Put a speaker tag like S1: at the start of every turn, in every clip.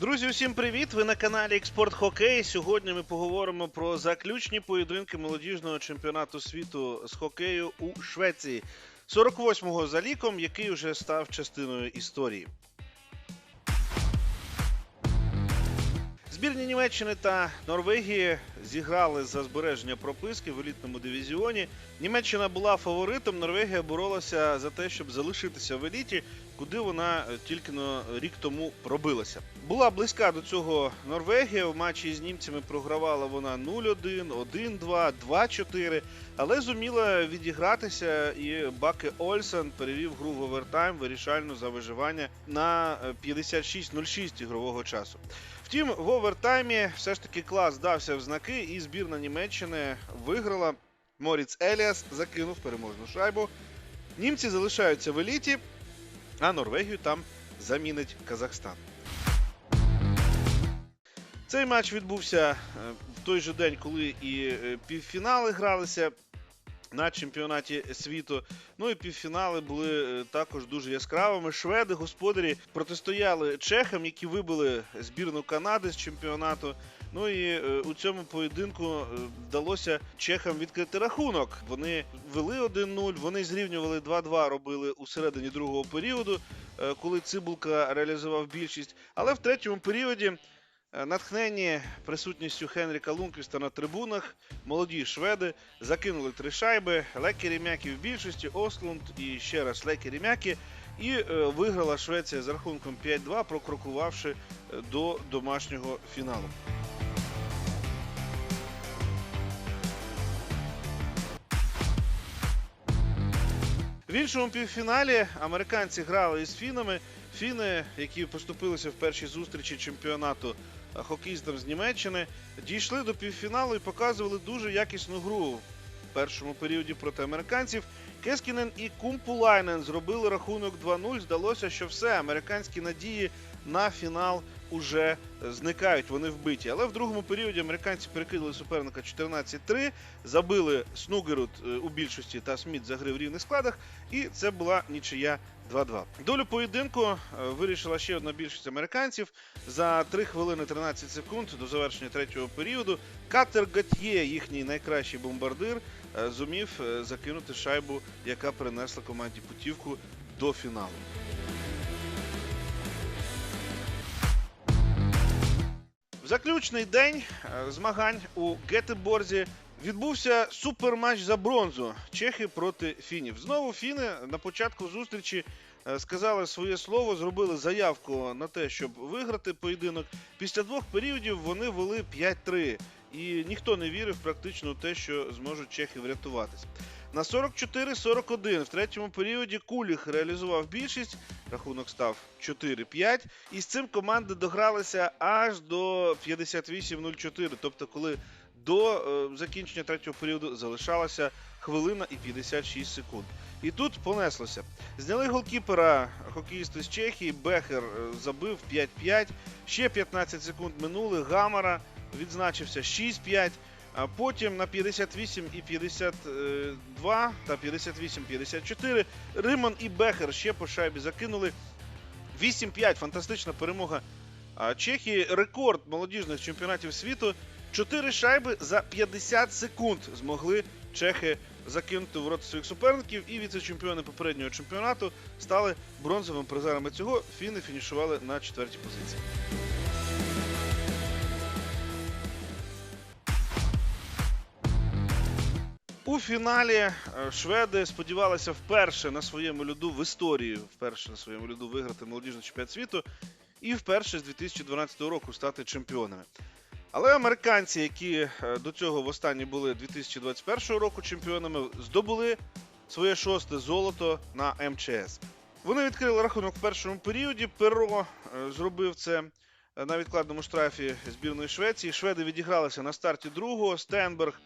S1: Друзі, усім привіт! Ви на каналі Експорт Хокей. Сьогодні ми поговоримо про заключні поєдинки молодіжного чемпіонату світу з хокею у Швеції. 48-го за ліком, який вже став частиною історії. Збірні Німеччини та Норвегії зіграли за збереження прописки в елітному дивізіоні. Німеччина була фаворитом, Норвегія боролася за те, щоб залишитися в еліті, куди вона е, тільки на рік тому пробилася. Була близька до цього Норвегія. В матчі з німцями програвала вона 0-1, 1-2, 2-4, але зуміла відігратися, і Баке Ольсен перевів гру в овертайм вирішальну за виживання на е, 56-06 ігрового часу. Втім, в овертаймі все ж таки клас дався в знаки, і збірна Німеччини виграла. Моріц Еліас закинув переможну шайбу. Німці залишаються в еліті, а Норвегію там замінить Казахстан. Цей матч відбувся е, в той же день, коли і е, півфінали гралися на чемпіонаті світу. Ну і півфінали були е, також дуже яскравими. Шведи, господарі, протистояли чехам, які вибили збірну Канади з чемпіонату. Ну і е, у цьому поєдинку е, вдалося чехам відкрити рахунок. Вони вели 1-0, вони зрівнювали 2-2, робили у середині другого періоду, е, коли Цибулка реалізував більшість. Але в третьому періоді. Натхнені присутністю Хенріка Лунквіста на трибунах, молоді шведи закинули три шайби. Лекері Мякі в більшості, Ослунд і ще раз Лекері Мякі. І виграла Швеція з рахунком 5-2, прокрокувавши до домашнього фіналу. В іншому півфіналі американці грали із фінами. Фіни, які поступилися в першій зустрічі чемпіонату е, хокеїстам з Німеччини, дійшли до півфіналу і показували дуже якісну гру в першому періоді проти американців. Кескінен і Кумпулайнен зробили рахунок 2-0. Здалося, що все, американські надії на фінал уже е, зникають, вони вбиті. Але в другому періоді американці перекинули суперника 14-3, забили Снугерут е, у більшості та Сміт за гри в рівних складах, і це була нічия 2-2. Долю поєдинку е, вирішила ще одна більшість американців. За 3 хвилини 13 секунд до завершення третього періоду Катер Гатьє, їхній найкращий бомбардир, зумів закинути шайбу, яка принесла команді путівку до фіналу. В заключний день е, змагань у Гетеборзі відбувся суперматч за бронзу. Чехи проти фінів. Знову фіни на початку зустрічі е, сказали своє слово, зробили заявку на те, щоб виграти поєдинок. Після двох періодів вони вели 5-3. І ніхто не вірив практично у те, що зможуть чехи врятуватись. На 44-41 в третьому періоді Куліх реалізував більшість. Рахунок став 4-5. І з цим команди догралися аж до 58-04. Тобто, коли до е, закінчення третього періоду залишалася хвилина і 56 секунд. І тут понеслося. Зняли голкіпера хокеїсти з Чехії. Бехер е, забив 5-5. Ще 15 секунд минули. Гамара відзначився 6-5. А потім на 58 і 52 та 58-54 Риман і Бехер ще по шайбі закинули. 8-5. Фантастична перемога Чехії. Рекорд молодіжних чемпіонатів світу. 4 шайби за 50 секунд змогли чехи закинути в ворота своїх суперників. І віце-чемпіони попереднього чемпіонату стали бронзовими призерами цього. Фіни фінішували на четвертій позиції. У фіналі е, шведи сподівалися вперше на своєму льоду в історії, вперше на своєму льоду виграти молодіжний чемпіонат світу і вперше з 2012 року стати чемпіонами. Але американці, які е, до цього востаннє були 2021 року чемпіонами, здобули своє шосте золото на МЧС. Вони відкрили рахунок в першому періоді. Перо е, зробив це на відкладному штрафі збірної Швеції. Шведи відігралися на старті другого. Стенберг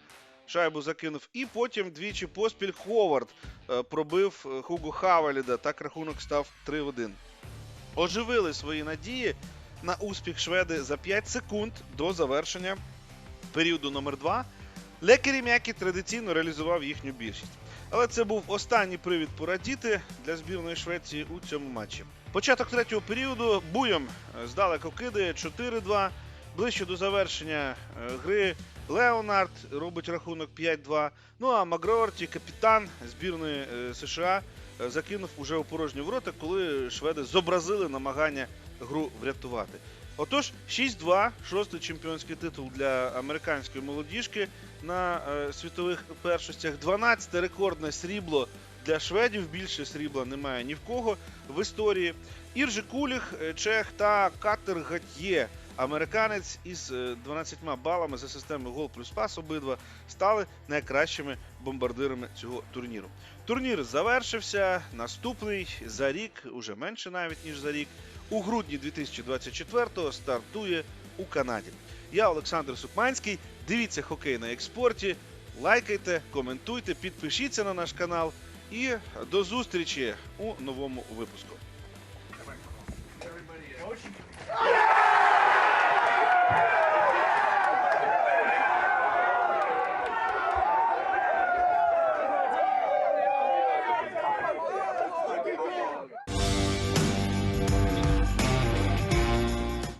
S1: шайбу закинув. І потім двічі поспіль Ховард е, пробив е, Хуго Хаваліда. Так рахунок став 3 в 1. Оживили свої надії на успіх шведи за 5 секунд до завершення періоду номер 2 Лекері Мякі традиційно реалізував їхню більшість. Але це був останній привід порадіти для збірної Швеції у цьому матчі. Початок третього періоду Буєм е, здалеку кидає 4-2. Ближче до завершення гри Леонард робить рахунок 5-2. Ну а Магроорті, капітан збірної е, США, е, закинув уже у порожні ворота, коли шведи зобразили намагання гру врятувати. Отож, 6-2, шостий чемпіонський титул для американської молодіжки на е, світових першостях. 12 рекордне срібло для шведів. Більше срібла немає ні в кого в історії. Іржи Куліх, чех та Катер Гатьє, американець із е, 12 балами за системою гол плюс пас обидва стали найкращими бомбардирами цього турніру. Турнір завершився. Наступний за рік, уже менше навіть ніж за рік. У грудні 2024-го стартує у Канаді. Я Олександр Сукманський. Дивіться хокей на експорті. Лайкайте, коментуйте, підпишіться на наш канал. І до зустрічі у новому випуску.